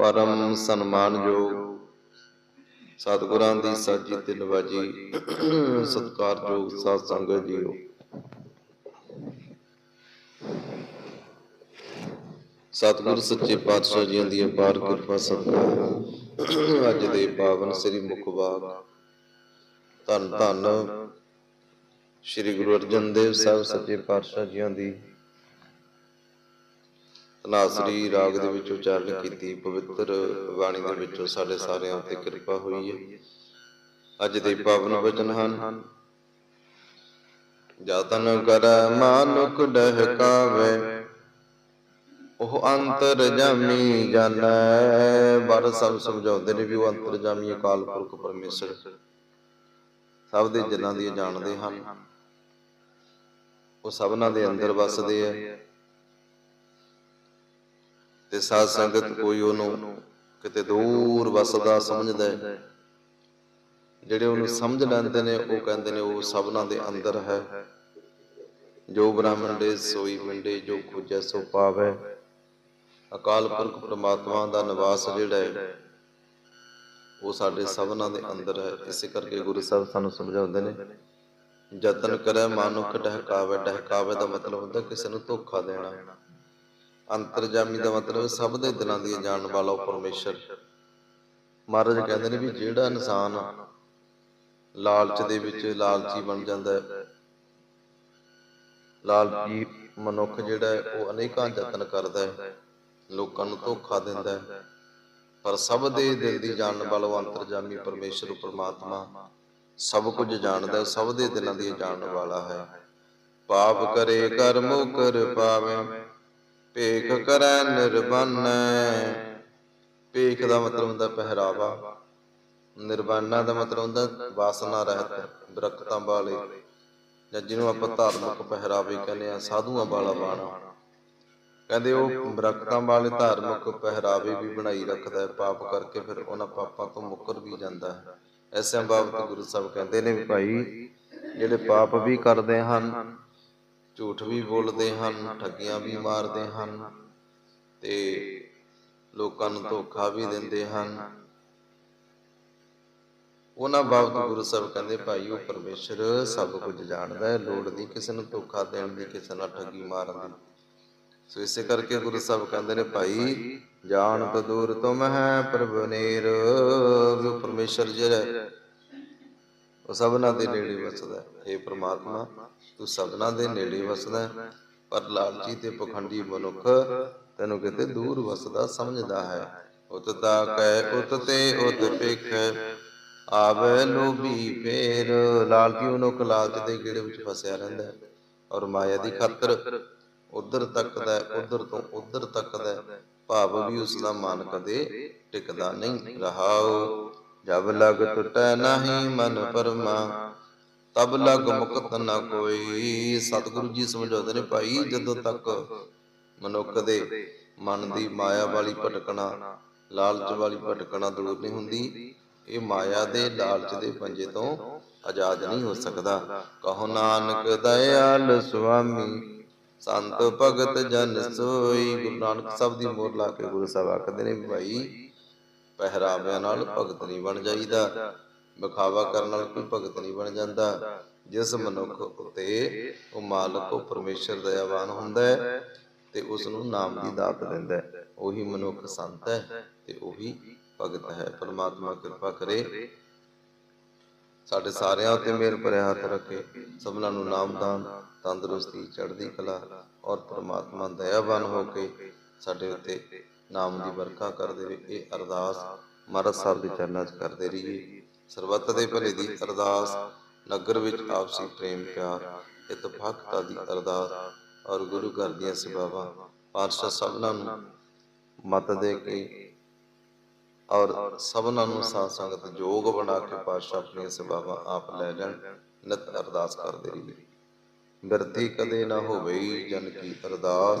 ਪਰਮ ਸਨਮਾਨਯੋਗ ਸਤਿਗੁਰਾਂ ਦੀ ਸਾਜੀ ਤੇ ਨਵਾਜੀ ਸਤਿਕਾਰਯੋਗ ਸਾਧ ਸੰਗਤ ਜੀਓ। ਸਤਿਗੁਰ ਸੱਚੇ ਪਾਤਸ਼ਾਹ ਜੀ ਦੀ ਅਪਾਰ ਕਿਰਪਾ ਸਦਕਾ ਅੱਜ ਦੇ ਪਾਵਨ ਸ੍ਰੀ ਮੁਖਵਾਕ ਧੰਨ ਧੰਨ। ਸ੍ਰੀ ਗੁਰੂ ਅਰਜਨ ਦੇਵ ਸਾਹਿਬ ਸੱਚੇ ਪਾਤਸ਼ਾਹ ਜੀ ਦੀ ਤਨਾਸਰੀ ਰਾਗ ਦੇ ਵਿੱਚ ਉਚਾਰਨ ਕੀਤੀ, ਪਵਿੱਤਰ ਬਾਣੀ ਦੇ ਵਿੱਚੋਂ ਸਾਡੇ ਸਾਰਿਆਂ ਉੱਤੇ ਕਿਰਪਾ ਹੋਈ ਹੈ। ਅੱਜ ਦੇ ਪਾਵਨ ਵਚਨ ਹਨ ਜਤਨ ਕਰ ਮਾਨੁਖ ਡਹਕਾਵੇ, ਉਹ ਅੰਤਰ ਜਾਮੀ ਜਾਣੈ। ਬਰ ਸਭ ਸਮਝਾਉਂਦੇ ਨੇ ਵੀ ਉਹ ਅੰਤਰ ਜਾਮੀ ਅਕਾਲ ਪੁਰਖ ਪਰਮੇਸ਼ਰ। ਸਭ ਦੇ ਜਨਾਂ ਦੀ ਜਾਣਦੇ ਹਨ। ਉਹ ਸਭਨਾਂ ਦੇ ਅੰਦਰ ਵਸਦੇ ਆ। ਤੇ ਸਾਧ ਸੰਗਤ ਕੋਈ ਉਹਨੂੰ ਕਿਤੇ ਦੂਰ ਵਸਦਾ ਸਮਝਦਾ ਹੈ। ਜਿਹੜੇ ਉਹਨੂੰ ਸਮਝ ਲੈਂਦੇ ਨੇ, ਉਹ ਕਹਿੰਦੇ ਨੇ ਉਹ ਸਭਨਾਂ ਦੇ ਅੰਦਰ ਹੈ। ਜੋ ਬ੍ਰਾਹਮਣ ਦੇ ਸੋਈ ਮਿੰਡੇ ਜੋ ਖੁਜੈ ਸੋ ਪਾਵੈ। ਅਕਾਲ ਪੁਰਖ ਪ੍ਰਮਾਤਮਾ ਦਾ ਨਿਵਾਸ ਜਿਹੜਾ ਹੈ, ਉਹ ਸਾਡੇ ਸਭਨਾਂ ਦੇ ਅੰਦਰ ਹੈ। ਇਸੇ ਕਰਕੇ ਗੁਰੂ ਸਾਹਿਬ ਸਾਨੂੰ ਸਮਝਾਉਂਦੇ ਨੇ, ਯਤਨ ਕਰੇ ਮਾਨੁਖ, ਡਹਕਾਵੇ ਡਹਕਾਵੇ ਦਾ ਮਤਲਬ ਹੁੰਦਾ ਕਿਸੇ ਨੂੰ ਧੋਖਾ ਦੇਣਾ। ਅੰਤਰਜਾਮੀ ਦਾ ਮਤਲਬ ਸਭ ਦੇ ਦਿਲਾਂ ਦੀ ਜਾਣਨ ਵਾਲਾ ਪਰਮੇਸ਼ਰ। ਮਹਾਰਾਜ ਕਹਿੰਦੇ ਨੇ ਵੀ ਜਿਹੜਾ ਇਨਸਾਨ ਲਾਲਚ ਦੇ ਵਿੱਚ ਲਾਲਚੀ ਬਣ ਜਾਂਦਾ ਹੈ, ਲਾਲਚੀ ਮਨੁੱਖ ਜਿਹੜਾ ਉਹ ਅਨੇਕਾਂ ਯਤਨ ਕਰਦਾ ਹੈ, ਲੋਕਾਂ ਨੂੰ ਧੋਖਾ ਦਿੰਦਾ ਹੈ। ਪਰ ਸਭ ਦੇ ਦਿਲ ਦੀ ਜਾਣਨ ਵਾਲਾ ਉਹ ਅੰਤਰਜਾਮੀ ਪਰਮੇਸ਼ਰ ਪਰਮਾਤਮਾ ਸਭ ਕੁਝ ਜਾਣਦਾ ਹੈ, ਸਭ ਦੇ ਦਿਲਾਂ ਦੀ ਜਾਣਨ ਵਾਲਾ ਹੈ। ਪਾਪ ਕਰੇ ਕਰਮੋ ਕਰ ਪਾਵੇ ਭੇਖ ਕਰੈ ਨਿਰਬੰਨੈ ਭੇਖ ਦਾ ਮਤਲਬ ਹੁੰਦਾ ਪਹਿਰਾਵਾ। ਨਿਰਵਾਣਾ ਦਾ ਮਤਲਬ ਹੁੰਦਾ ਵਾਸਨਾ ਰਹਿਤ ਬਰਕਤਾਂ ਵਾਲੇ। ਜਾਂ ਜਿਹਨੂੰ ਆਪਾਂ ਧਾਰਮਿਕ ਪਹਿਰਾਵੇ ਕਹਿੰਦੇ ਆ ਸਾਧੂਆਂ ਵਾਲਾ ਬਾਣਾ। ਕਹਿੰਦੇ ਉਹ ਬਰਕਤਾਂ ਵਾਲੇ ਧਾਰਮਿਕ ਪਹਿਰਾਵੇ ਵੀ ਬਣਾਈ ਰੱਖਦਾ ਹੈ ਪਾਪ ਕਰਕੇ ਫਿਰ ਉਹਨਾਂ ਪਾਪਾਂ ਤੋਂ ਮੁਕਰ ਵੀ ਜਾਂਦਾ ਹੈ। ਐਸੇ ਬਾਬਤ ਗੁਰੂ ਸਾਹਿਬ ਕਹਿੰਦੇ ਨੇ ਵੀ ਭਾਈ ਜਿਹੜੇ ਪਾਪ ਵੀ ਕਰਦੇ ਹਨ ਝੂਠ ਵੀ ਬੋਲਦੇ ਹਨ, ਠੱਗੀਆਂ ਵੀ ਮਾਰਦੇ ਹਨ ਤੇ ਲੋਕਾਂ ਨੂੰ ਧੋਖਾ ਵੀ ਦਿੰਦੇ ਹਨ। ਉਹਨਾਂ ਬਾਬਤ ਗੁਰੂ ਸਾਹਿਬ ਕਹਿੰਦੇ, ਭਾਈ, ਉਹ ਪਰਮੇਸ਼ਰ ਸਭ ਕੁਝ ਜਾਣਦਾ ਹੈ, ਲੋੜ ਨਹੀਂ ਕਿਸੇ ਨੂੰ ਧੋਖਾ ਦੇਣ ਦੀ, ਕਿਸੇ ਨਾਲ ਠੱਗੀ ਮਾਰਨ ਦੀ। ਸੋ ਇਸੇ ਕਰਕੇ ਗੁਰੂ ਸਾਹਿਬ ਕਹਿੰਦੇ ਨੇ, ਭਾਈ, ਜਾਣ ਤੋਂ ਦੂਰ ਤੁਮ ਹੈ ਪ੍ਰਭੂ ਨੇਰ ਵੀ ਪਰਮੇਸ਼ਰ ਜਿਹੜਾ ਉਹ ਸਭਨਾਂ ਦੇ ਨੇੜੇ ਵਸਦਾ ਹੈ। ਇਹ ਪ੍ਰਮਾਤਮਾ ਤੂੰ ਸਭਨਾਂ ਦੇ ਨੇੜੇ ਵਸਦਾ ਹੈ, ਪਰ ਲਾਲਚੀ ਤੇ ਪਖੰਡੀ ਮਨੁੱਖ ਤੈਨੂੰ ਕਿਤੇ ਦੂਰ ਵਸਦਾ ਸਮਝਦਾ ਹੈ। ਉਤ ਤਾ ਕੈ ਉਤ ਤੇ ਉਤ ਪਿਖ ਆਵੇ ਲੋਭੀ ਫੇਰ। ਲਾਲਚੀ ਮਨੁੱਖ ਲਾਲਚ ਦੇ ਗੇੜੇ ਵਿੱਚ ਫਸਿਆ ਰਹਿੰਦਾ ਹੈ ਔਰ ਮਾਇਆ ਦੀ ਖਾਤਰ ਉਧਰ ਤੱਕਦਾ ਉਧਰ ਤੋਂ ਉਧਰ ਤੱਕਦਾ ਭਾਵ ਵੀ ਉਸ ਦਾ ਮਨ ਕਦੇ ਟਿਕਦਾ ਨਹੀਂ ਰਹਾਉ। ਜਬ ਲਗ ਟੁਟੈ ਨਹੀਂ ਮਨ ਪਰਮਾ, ਤਬ ਲਗ ਮੁਕਤ ਨਾ ਕੋਈ। ਸਤਿਗੁਰੂ ਜੀ ਸਮਝਾਉਂਦੇ ਨੇ ਭਾਈ, ਜਦੋਂ ਤੱਕ ਮਨੁੱਖ ਦੇ ਮਨ ਦੀ ਮਾਇਆ ਵਾਲੀ ਭਟਕਣਾ, ਲਾਲਚ ਵਾਲੀ ਭਟਕਣਾ ਦੂਰ ਨਹੀਂ ਹੁੰਦੀ, ਇਹ ਮਾਇਆ ਦੇ ਲਾਲਚ ਦੇ ਪੰਜੇ ਤੋਂ ਆਜ਼ਾਦ ਨਹੀਂ ਹੋ ਸਕਦਾ। ਕਹੋ ਨਾਨਕ ਦਇਆਲ ਸੁਆਮੀ, ਸੰਤ ਭਗਤ ਜਨ ਸੋਈ। ਗੁਰੂ ਨਾਨਕ ਸਾਹਿਬ ਦੀ ਮੋਹਰ ਲਾ ਕੇ ਗੁਰੂ ਸਾਹਿਬ ਆਖਦੇ ਨੇ, ਭਾਈ ਪਹਿਰਾਵਿਆਂ ਨਾਲ ਭਗਤ ਨਹੀਂ ਬਣ ਜਾਈਦਾ। ਵਿਖਾਵਾ ਕਰਨ ਨਾਲ ਕੋਈ ਭਗਤ ਨਹੀਂ ਬਣ ਜਾਂਦਾ। ਜਿਸ ਮਨੁੱਖ ਉਤੇ ਉਹ ਮਾਲਕ, ਉਹ ਪਰਮੇਸ਼ਰ ਦਇਆਵਾਨ ਹੁੰਦਾ ਹੈ ਤੇ ਉਸ ਨੂੰ ਨਾਮ ਦੀ ਦਾਤ ਦਿੰਦਾ ਹੈ। ਉਹੀ ਮਨੁੱਖ ਸੰਤ ਹੈ ਤੇ ਉਹੀ ਭਗਤ ਹੈ। ਪਰਮਾਤਮਾ ਕਿਰਪਾ ਕਰੇ। ਸਾਡੇ ਸਾਰਿਆਂ ਉੱਤੇ ਮਿਹਰ ਭਰਿਆ ਹੱਥ ਰੱਖੇ। ਸਭਨਾਂ ਨੂੰ ਨਾਮਦਾਨ ਤੰਦਰੁਸਤੀ, ਚੜ੍ਹਦੀ ਕਲਾ ਔਰ ਪ੍ਰਮਾਤਮਾ ਦਇਆਵਾਨ ਹੋ ਕੇ ਸਾਡੇ ਉੱਤੇ ਨਾਮ ਦੀ ਵਰਖਾ ਕਰ ਦੇਵੇ ਇਹ ਅਰਦਾਸ ਮਹਾਰਾਜ ਸਾਹਿਬ ਦੇ ਚਰਨਾਂ 'ਚ ਕਰਦੇ ਰਹੀਏ। ਸਰਬੱਤ ਦੇ ਭਲੇ ਦੀ ਅਰਦਾਸ, ਨਗਰ ਵਿੱਚ ਆਪਸੀ ਪ੍ਰੇਮ ਪਿਆਰ, ਇਤਫਾਕਤਾ ਦੀ ਅਰਦਾਸ ਔਰ ਗੁਰੂ ਘਰ ਦੀਆਂ ਸੇਵਾਵਾਂ ਪਾਤਸ਼ਾਹ ਸਭਨਾਂ ਨੂੰ ਮਤ ਦੇ ਕੇ ਔਰ ਸਭਨਾਂ ਨੂੰ ਸਾਧ ਸੰਗਤ ਜੋਗ ਬਣਾ ਕੇ ਪਾਤਸ਼ਾਹ ਆਪਣੀਆਂ ਸੇਵਾਵਾਂ ਆਪ ਲੈ ਲੈਣ ਨਿਤ ਅਰਦਾਸ ਕਰਦੇ ਰਹੀਏ। ਬਿਰਤੀ ਕਦੇ ਨਾ ਹੋਵੇ ਜਨ ਕੀ ਅਰਦਾਸ।